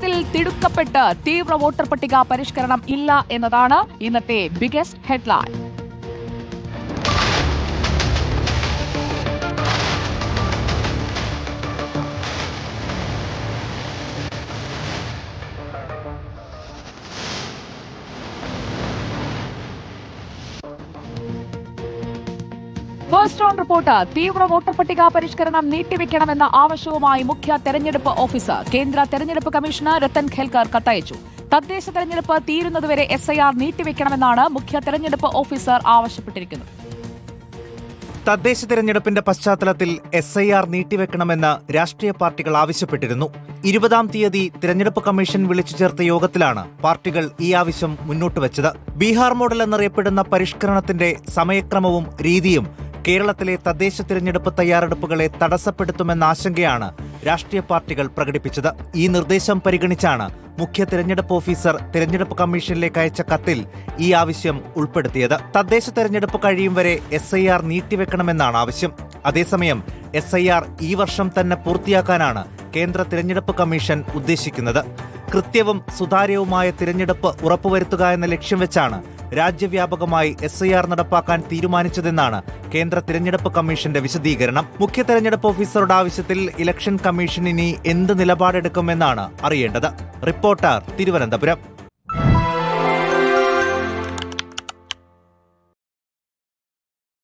കേരളത്തിൽ തിടുക്കപ്പെട്ട് തീവ്ര വോട്ടർ പട്ടിക പരിഷ്കരണം ഇല്ല എന്നതാണ് ഇന്നത്തെ biggest headline first on report തീവ്ര വോട്ടർ പട്ടിക പരിഷ്കരണം നീട്ടിവെക്കണമെന്ന ആവശ്യവുമായി മുഖ്യ തെരഞ്ഞെടുപ്പ് ഓഫീസർ കേന്ദ്ര തെരഞ്ഞെടുപ്പ് കമ്മീഷണർ രത്തൻ ഖേൽക്കർ കത്തയച്ചു. തദ്ദേശ തെരഞ്ഞെടുപ്പ് തീരുന്നതുവരെ എസ് ഐ ആർ നീട്ടിവെക്കണമെന്നാണ് മുഖ്യ തെരഞ്ഞെടുപ്പ് ഓഫീസർ ആവശ്യപ്പെട്ടിരിക്കുന്നത്. തദ്ദേശ തെരഞ്ഞെടുപ്പിന്റെ പശ്ചാത്തലത്തിൽ എസ് ഐ ആർ നീട്ടിവെക്കണമെന്ന് രാഷ്ട്രീയ പാർട്ടികൾ ആവശ്യപ്പെട്ടിരുന്നു. ഇരുപതാം തീയതി തിരഞ്ഞെടുപ്പ് കമ്മീഷൻ വിളിച്ചു ചേർത്ത യോഗത്തിലാണ് പാർട്ടികൾ ഈ ആവശ്യം മുന്നോട്ട് വെച്ചത്. ബീഹാർ മോഡൽ എന്നറിയപ്പെടുന്ന പരിഷ്കരണത്തിന്റെ സമയക്രമവും രീതിയും കേരളത്തിലെ തദ്ദേശ തിരഞ്ഞെടുപ്പ് തയ്യാറെടുപ്പുകളെ തടസ്സപ്പെടുത്തുമെന്ന ആശങ്കയാണ് രാഷ്ട്രീയ പാർട്ടികൾ പ്രകടിപ്പിച്ചത്. ഈ നിർദ്ദേശം പരിഗണിച്ചാണ് മുഖ്യ തിരഞ്ഞെടുപ്പ് ഓഫീസർ തിരഞ്ഞെടുപ്പ് കമ്മീഷനിലേക്ക് അയച്ച കത്തിൽ ഈ ആവശ്യം ഉൾപ്പെടുത്തിയത്. തദ്ദേശ തെരഞ്ഞെടുപ്പ് കഴിയും വരെ എസ് ഐ ആർ നീട്ടിവെക്കണമെന്നാണ് ആവശ്യം. അതേസമയം എസ് ഐ ആർ ഈ വർഷം തന്നെ പൂർത്തിയാക്കാനാണ് കേന്ദ്ര തിരഞ്ഞെടുപ്പ് കമ്മീഷൻ ഉദ്ദേശിക്കുന്നത്. കൃത്യവും സുതാര്യവുമായ തിരഞ്ഞെടുപ്പ് ഉറപ്പുവരുത്തുക എന്ന ലക്ഷ്യം വെച്ചാണ് രാജ്യവ്യാപകമായി എസ് ഐ ആർ നടപ്പാക്കാൻ തീരുമാനിച്ചതെന്നാണ് കേന്ദ്ര തിരഞ്ഞെടുപ്പ് കമ്മീഷന്റെ വിശദീകരണം. മുഖ്യ തെരഞ്ഞെടുപ്പ് ഓഫീസറുടെ ആവശ്യത്തിൽ ഇലക്ഷൻ കമ്മീഷൻ ഇനി എന്ത് നിലപാടെടുക്കുമെന്നാണ് അറിയേണ്ടത്. റിപ്പോർട്ടർ തിരുവനന്തപുരം.